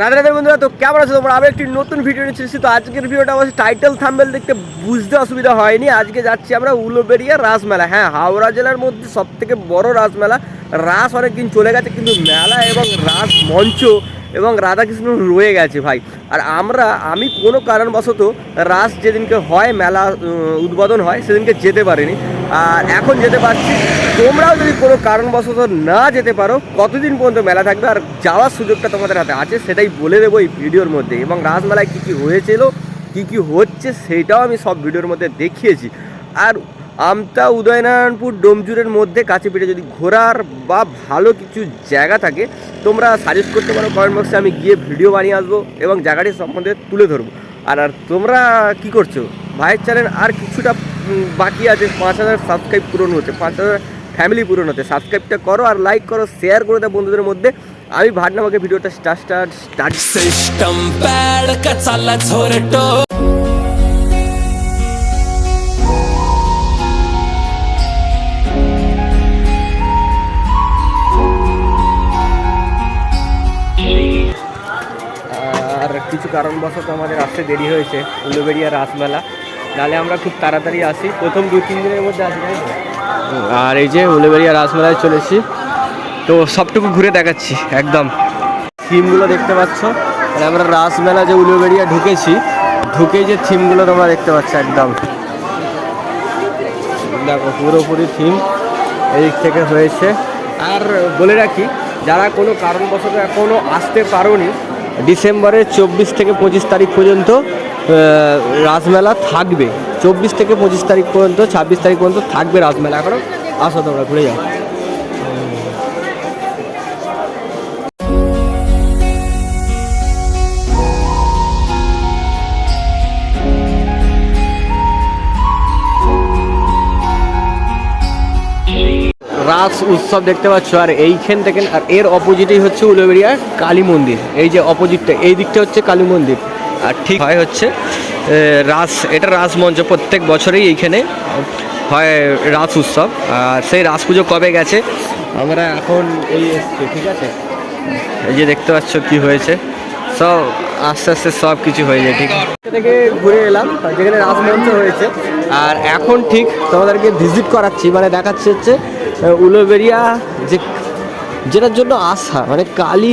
রাধে রাধা বন্ধুরা, তো কেমন আছো তোমরা? আমি একটি নতুন ভিডিও নিয়ে চলে তো আজকের ভিডিওটা আমার টাইটেল থাম্বেল দেখতে বুঝতে অসুবিধা হয়নি। আজকে যাচ্ছি আমরা উলোবেরিয়া রাসমেলা। হ্যাঁ হাওড়া জেলার মধ্যে সব থেকে বড় রাসমেলা। রাস অনেকদিন চলে গেছে, কিন্তু মেলা এবং রাস মঞ্চ এবং রাধাকৃষ্ণ রয়ে গেছে ভাই। আর আমরা, আমি কোনো কারণবশত রাস যেদিনকে হয়, মেলা উদ্বোধন হয়, সেদিনকে যেতে পারিনি। আর এখন যেতে পারছি। তোমরাও যদি কোনো কারণবশত না যেতে পারো, কতদিন পর্যন্ত মেলা থাকবে আর যাওয়ার সুযোগটা তোমাদের হাতে আছে, সেটাই বলে দেবো এই ভিডিওর মধ্যে। এবং রাসমেলায় কী কী হয়েছিল, কী কী হচ্ছে সেইটাও আমি সব ভিডিওর মধ্যে দেখিয়েছি। আর আমতা উদয়নারায়ণপুর ডোমজুরের মধ্যে কাছে পিঠে যদি ঘোরার বা ভালো কিছু জায়গা থাকে, তোমরা সাজেস্ট করতে পারো কমেন্ট বক্সে আমি গিয়ে ভিডিও বানিয়ে আসব এবং জায়গাটি সম্বন্ধে তুলে ধরবো। আর আর তোমরা কি করছ? ভাইয়ের চ্যানেল আর কিছুটা বাকি আছে, পাঁচ হাজার সাবস্ক্রাইব পূরণ হতে পাঁচ হাজার ফ্যামিলি পূরণ হতে সাবস্ক্রাইবটা করো আর লাইক করো শেয়ার করে দাও বন্ধুদের মধ্যে। আমি ভাবলাম আমাকে ভিডিওটা স্টার্ট স্টার্ট স্টার্ট সিস্টেম কিছু কারণবশত আমাদের আসতে দেরি হয়েছে, উলুবেড়িয়া রাসমেলা। নাহলে আমরা খুব তাড়াতাড়ি আসি। প্রথম দু তিন দিনের মধ্যে আসি আর এই যে উলুবেড়িয়া রাসমেলায় চলেছি তো সবটুকু ঘুরে দেখাচ্ছি, একদম। থিমগুলো দেখতে পাচ্ছ। মানে আমরা রাসমেলা যে উলুবেড়িয়া ঢুকেছি ঢুকে যে থিমগুলো তোমরা দেখতে পাচ্ছ, একদম। দেখো, পুরোপুরি থিম এদিক থেকে হয়েছে। আর বলে রাখি, যারা কোনো কারণবশত এখনও আসতে পারোনি ডিসেম্বরের চব্বিশ থেকে পঁচিশ তারিখ পর্যন্ত রাসমেলা থাকবে। চব্বিশ থেকে পঁচিশ তারিখ পর্যন্ত, ছাব্বিশ তারিখ পর্যন্ত থাকবে রাসমেলা এখনও আসো তোমরা, ঘুরে যাও। রাস উৎসব দেখতে পাচ্ছ আর এইখান থেকে আর এর অপোজিটেই হচ্ছে উলুবেড়িয়ার কালী মন্দির। এই যে অপোজিটটা এই দিকটা হচ্ছে কালী মন্দির। আর ঠিক হয় হচ্ছে রাস এটা রাস মঞ্চ প্রত্যেক বছরেই এইখানে হয় রাস উৎসব। আর সেই রাস পুজো কবে গেছে? আমরা এখন এই এসছি ঠিক আছে? এই যে দেখতে পাচ্ছ কি হয়েছে। সব আস্তে আস্তে সব কিছু হয়ে যায় ঠিক থেকে ঘুরে এলাম যেখানে রাসমঞ্চ হয়েছে। আর এখন ঠিক তোমাদেরকে ভিজিট করাচ্ছি মানে দেখাচ্ছি হচ্ছে উলোবেরিয়া যে যেটার জন্য আসা মানে কালী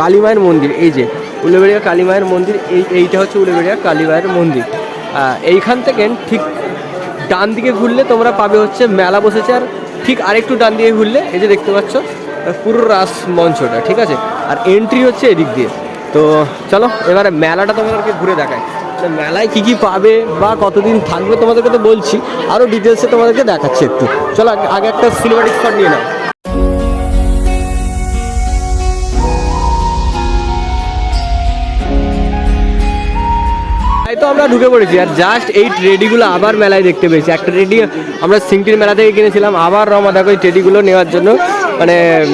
কালী মায়ের মন্দির, এই যে উলোবেরিয়া কালী মায়ের মন্দির, এই, এইটা হচ্ছে উলোবেরিয়া কালী মায়ের মন্দির। এইখান থেকে ঠিক ডান দিকে ঘুরলে তোমরা পাবে হচ্ছে মেলা বসেছে, আর ঠিক আরেকটু ডান দিকে ঘুরলে, এই যে দেখতে পাচ্ছ পুরো রাস মঞ্চটা, ঠিক আছে? আর এন্ট্রি হচ্ছে এদিক দিয়ে। তো চলো, এবারে মেলাটা তোমাদেরকে ঘুরে দেখায় মেলায় কী কী পাবে বা কতদিন থাকবে তোমাদেরকে তো বলছি। আরও ডিটেলসে তোমাদেরকে দেখাচ্ছি একটু। চলো, আগে- একটা সিনেমাটিক স্পট নিয়ে নাও। তো আমরা ঢুকে পড়েছি, আর জাস্ট এই ট্রেডিগুলো আবার মেলায় দেখতে পেয়েছি। একটা ট্রেডি আমরা সিংটির মেলা থেকে কিনেছিলাম, আবার রমা দেখো এই ট্রেডিগুলো নেওয়ার জন্য। মানে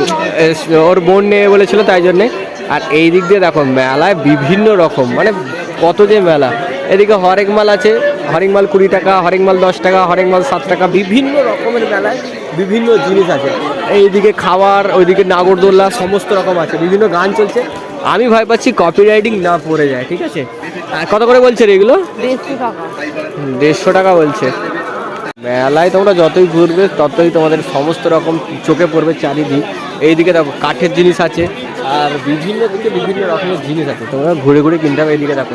ওর বোন নেবে বলেছিল, তাই জন্যে। আর এই দিক দিয়ে দেখো, মেলায় বিভিন্ন রকম মানে কত যে মেলা। এদিকে হরেক মাল আছে হরেক মাল কুড়ি টাকা হরেক মাল দশ টাকা হরেক মাল সাত টাকা বিভিন্ন রকমের মেলায় বিভিন্ন জিনিস আছে। এইদিকে খাবার ওইদিকে নাগরদোল্লা সমস্ত রকম আছে বিভিন্ন গান চলছে। আমি ভয় পাচ্ছি কপি রাইটিং না পড়ে যায় ঠিক আছে? কত করে বলছে রে এগুলো? দেড়শো টাকা বলছে। মেলায় তোমরা যতই ঘুরবে ততই তোমাদের সমস্ত রকম চোখে পড়বে চারিদিক। এইদিকে দেখো কাঠের জিনিস আছে আর বিভিন্ন দিকে বিভিন্ন রকমের জিনিস আছে। তোমরা ঘুরে ঘুরে কিনতে হবে এদিকে দেখো।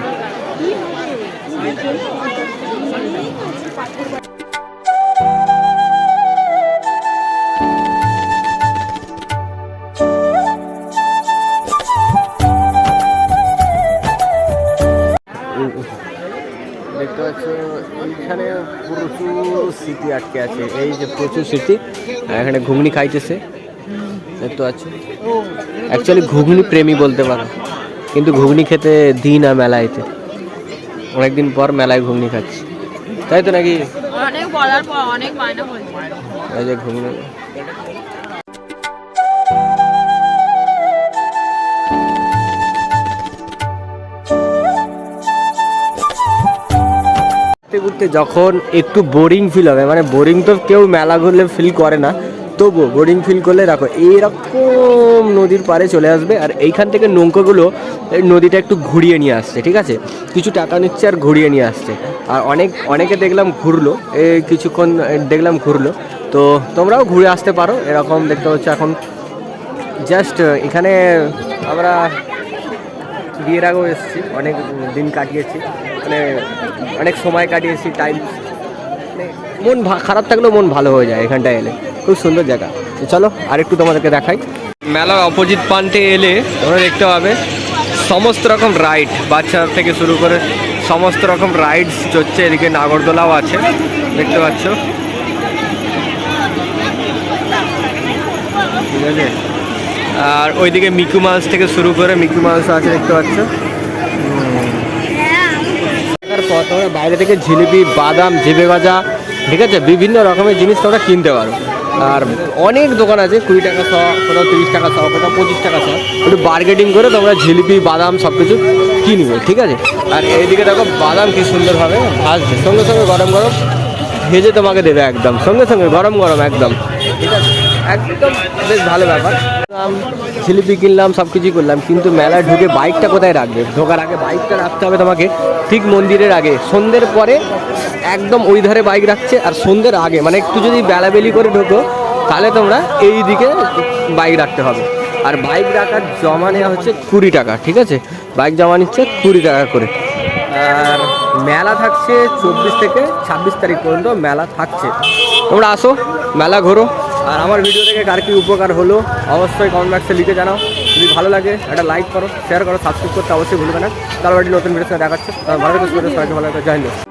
দেখতে প্রচুর আটকে আছে। এই যে প্রচুর স্মৃতি এখানে ঘুগনি খাইতেছে। দেখতে পাচ্ছ। অ্যাকচুয়ালি ঘুগনি প্রেমী বলতে পারো। কিন্তু ঘুগনি খেতে দিই না মেলায়তে অনেকদিন পর মেলায় ঘুগনি খাচ্ছি। তাই তো নাকি? অনেক বলার পর অনেক বায়না এই যে ঘুগনি। ঘুরতে ঘুরতে যখন একটু বোরিং ফিল হবে মানে বোরিং তো কেউ মেলা ঘুরলে ফিল করে না। তবুও বোর্ডিং ফিল করলে রাখো। এইরকম নদীর পাড়ে চলে আসবে আর এইখান থেকে নৌকোগুলো নদীটা একটু ঘুরিয়ে নিয়ে আসছে, ঠিক আছে? কিছু টাকা নিচ্ছে আর ঘুরিয়ে নিয়ে আসছে। আর অনেক, অনেকে দেখলাম ঘুরলো কিছুক্ষণ দেখলাম ঘুরলো। তো তোমরাও ঘুরে আসতে পারো, এরকম দেখতে হচ্ছে এখন। জাস্ট এখানে আমরা বিয়ের আগেও এসেছি, অনেক দিন কাটিয়েছি। মানে অনেক সময় কাটিয়েছি টাইম মানে মন খারাপ থাকলেও মন ভালো হয়ে যায় এখানটায় এলে। খুব সুন্দর জায়গা। চলো আরেকটু তোমাদেরকে দেখাই। মেলার অপোজিট প্রান্তে এলে তোমরা দেখতে পাবে সমস্ত রকম রাইড। বাচ্চা থেকে শুরু করে সমস্ত রকম রাইডস চলছে। এদিকে নাগরদোলাও আছে দেখতে পাচ্ছ। ঠিক আছে? আর ওইদিকে মিকু মাউস থেকে শুরু করে মিকু মাউস আছে দেখতে পাচ্ছ। তোমরা বাইরে থেকে জিলিপি বাদাম জিবে গজা ঠিক আছে? বিভিন্ন রকমের জিনিস তোমরা কিনতে পারো। আর অনেক দোকান আছে, কুড়ি টাকা শ, কোথাও তিরিশ টাকা শ, কোথাও পঁচিশ টাকা শ। একটু বার্গেটিং করে তোমরা ঝিলিপি বাদাম সব কিছু কিনবে ঠিক আছে? আর এইদিকে দেখো, বাদাম কি সুন্দরভাবে ভাজছে। সঙ্গে সঙ্গে গরম গরম ভেজে তোমাকে দেবে একদম। সঙ্গে সঙ্গে গরম গরম একদম। ঠিক আছে? একদম বেশ ভালো ব্যাপার। জিলিপি কিনলাম, সব কিছুই করলাম। কিন্তু মেলায় ঢুকে বাইকটা কোথায় রাখবে? ঢোকার আগে বাইকটা রাখতে হবে তোমাকে ঠিক মন্দিরের আগে। সন্ধ্যের পরে একদম ওই ধারে বাইক রাখছে, আর সন্ধ্যের আগে। মানে একটু যদি বেলাবেলি করে ঢোকো, তাহলে তোমরা এই দিকে বাইক রাখতে হবে। আর বাইক রাখার জমা নেওয়া হচ্ছে কুড়ি টাকা, ঠিক আছে? বাইক জমা নিচ্ছে কুড়ি টাকা করে। আর মেলা থাকছে চব্বিশ থেকে ছাব্বিশ তারিখ পর্যন্ত, মেলা থাকছে। তোমরা আসো, মেলা ঘোরো। আর আমার ভিডিও থেকে কার কী উপকার হলো, অবশ্যই কমেন্ট বক্সে লিখে জানাও। যদি ভালো লাগে, একটা লাইক করো শেয়ার করো সাবস্ক্রাইব করতে অবশ্যই ভুলবে না। তারপর নতুন ভিডিও দেখাচ্ছে ভালো ভালো জয় হিন্দ।